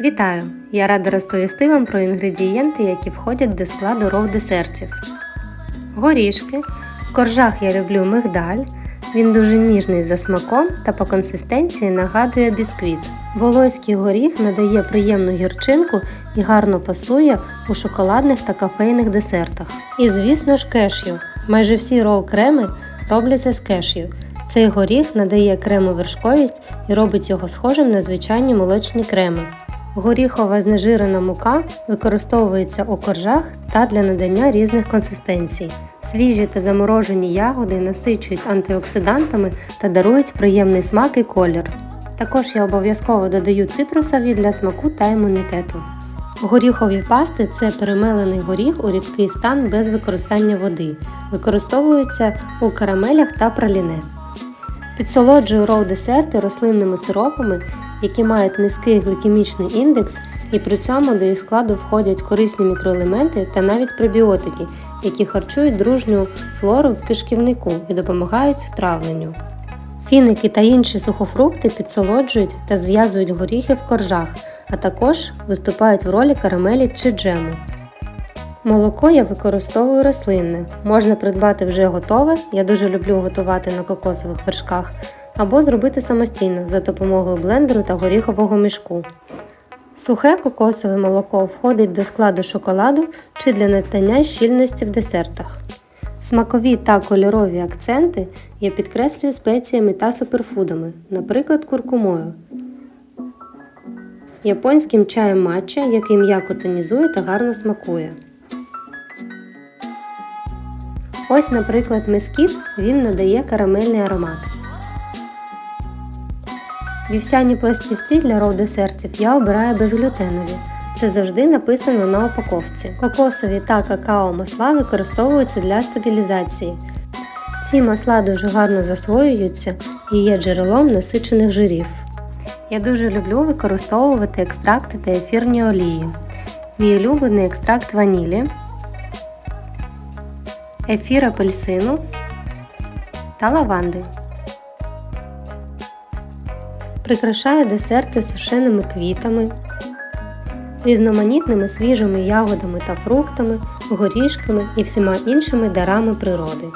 Вітаю! Я рада розповісти вам про інгредієнти, які входять до складу ров десертів. Горішки. В коржах я люблю мигдаль. Він дуже ніжний за смаком та по консистенції нагадує бісквіт. Волоський горіх надає приємну гірчинку і гарно пасує у шоколадних та кафейних десертах. І звісно ж кешю. Майже всі рол-креми робляться з кешю. Цей горіх надає крему вершковість і робить його схожим на звичайні молочні креми. Горіхова знежирена мука використовується у коржах та для надання різних консистенцій. Свіжі та заморожені ягоди насичують антиоксидантами та дарують приємний смак і колір. Також я обов'язково додаю цитрусові для смаку та імунітету. Горіхові пасти це перемелений горіх у рідкий стан без використання води. Використовуються у карамелях та праліне. Підсолоджую роу-десерти рослинними сиропами, які мають низький глікемічний індекс, і при цьому до їх складу входять корисні мікроелементи та навіть пребіотики, які харчують дружню флору в кишківнику і допомагають втравленню. Фіники та інші сухофрукти підсолоджують та зв'язують горіхи в коржах, а також виступають в ролі карамелі чи джему. Молоко я використовую рослинне. Можна придбати вже готове, я дуже люблю готувати на кокосових вершках, або зробити самостійно за допомогою блендеру та горіхового мішку. Сухе кокосове молоко входить до складу шоколаду чи для надання щільності в десертах. Смакові та кольорові акценти я підкреслюю спеціями та суперфудами, наприклад, куркумою. Японським чаєм матча, який м'яко тонізує та гарно смакує. Ось, наприклад, мескіт, він надає карамельний аромат. Вівсяні пластівці для роу-десертів я обираю безглютенові. Це завжди написано на упаковці. Кокосові та какао масла використовуються для стабілізації. Ці масла дуже гарно засвоюються і є джерелом насичених жирів. Я дуже люблю використовувати екстракти та ефірні олії. Мій улюблений екстракт ванілі, ефір апельсину та лаванди. Прикрашаю десерти сушеними квітами, різноманітними свіжими ягодами та фруктами, горішками і всіма іншими дарами природи.